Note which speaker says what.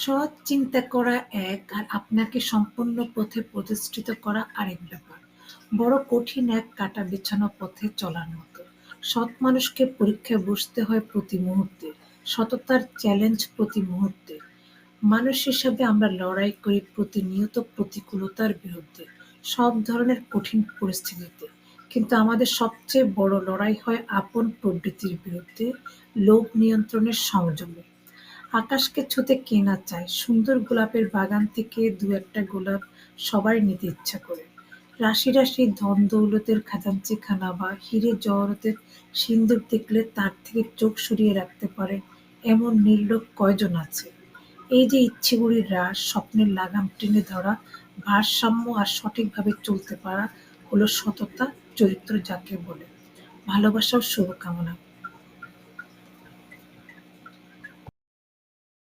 Speaker 1: সৎ চিন্তা করা এক আর আপনাকে সম্পূর্ণ পথে প্রতিষ্ঠিত করা আরেক ব্যাপার। বড় কঠিন এক কাঁটা বিছানো পথে চলার মতো। সৎ মানুষকে পরীক্ষায় বসতে হয় প্রতি মুহূর্তে, সততার চ্যালেঞ্জ প্রতি মুহূর্তে। মানুষ হিসাবে আমরা লড়াই করি প্রতিনিয়ত প্রতিকূলতার বিরুদ্ধে, সব ধরনের কঠিন পরিস্থিতিতে। কিন্তু আমাদের সবচেয়ে বড় লড়াই হয় আপন প্রবৃত্তির বিরুদ্ধে, লোভ নিয়ন্ত্রণের সংযমে। আকাশকে ছুঁতে কে না চায়, সুন্দর গোলাপের বাগান থেকে দু-একটা গোলাপ সবার নিতে ইচ্ছা করে। রাশি রাশি ধন-দৌলতের খাজাঞ্চিখানা বা হীরে জওহরাতের সিন্দুর দেখলে তার থেকে চোখ সরিয়ে রাখতে পারে এমন নির্লোভ কয়জন আছে? এই যে ইচ্ছেগুলির হ্রাস, স্বপ্নের লাগাম টেনে ধরা, ভারসাম্য আর সঠিকভাবে চলতে পারা হলো সততা, চরিত্র যাকে বলে। ভালোবাসার শুভকামনা।